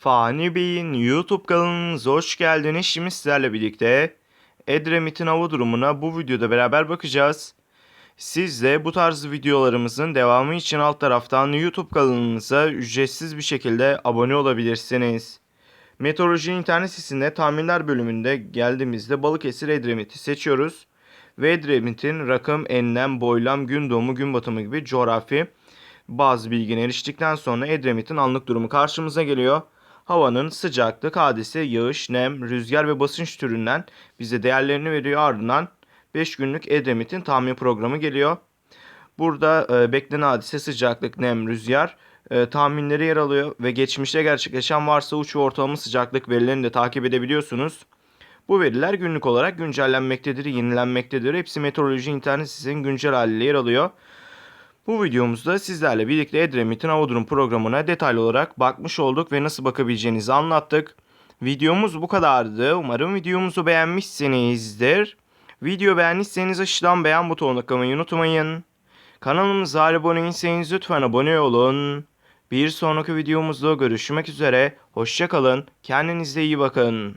Fani Bey'in YouTube kanalınıza hoş geldiniz. Şimdi sizlerle birlikte Edremit'in hava durumuna bu videoda beraber bakacağız. Siz de bu tarz videolarımızın devamı için alt taraftan YouTube kanalımıza ücretsiz bir şekilde abone olabilirsiniz. Meteoroloji internet sitesinde tahminler bölümünde geldiğimizde Balıkesir Edremit'i seçiyoruz. Ve Edremit'in rakım, enlem, boylam, gün doğumu, gün batımı gibi coğrafi bazı bilgine eriştikten sonra Edremit'in anlık durumu karşımıza geliyor. Havanın sıcaklık, hadise, yağış, nem, rüzgar ve basınç türünden bize değerlerini veriyor. Ardından 5 günlük Edremit'in tahmin programı geliyor. Burada e, beklenen hadise sıcaklık, nem, rüzgar e, tahminleri yer alıyor ve geçmişte gerçekleşen varsa uç ve ortalama sıcaklık verilerini de takip edebiliyorsunuz. Bu veriler günlük olarak güncellenmektedir, yenilenmektedir. Hepsi meteoroloji internet sitesinin güncel haliyle yer alıyor. Bu videomuzda sizlerle birlikte Edremit'in hava durum programına detaylı olarak bakmış olduk ve nasıl bakabileceğinizi anlattık. Videomuz bu kadardı. Umarım videomuzu beğenmişsinizdir. Video beğendiyseniz aşağıdan beğen butonuna tıklamayı unutmayın. Kanalımıza abone değilseniz lütfen abone olun. Bir sonraki videomuzda görüşmek üzere. Hoşçakalın. Kendinize iyi bakın.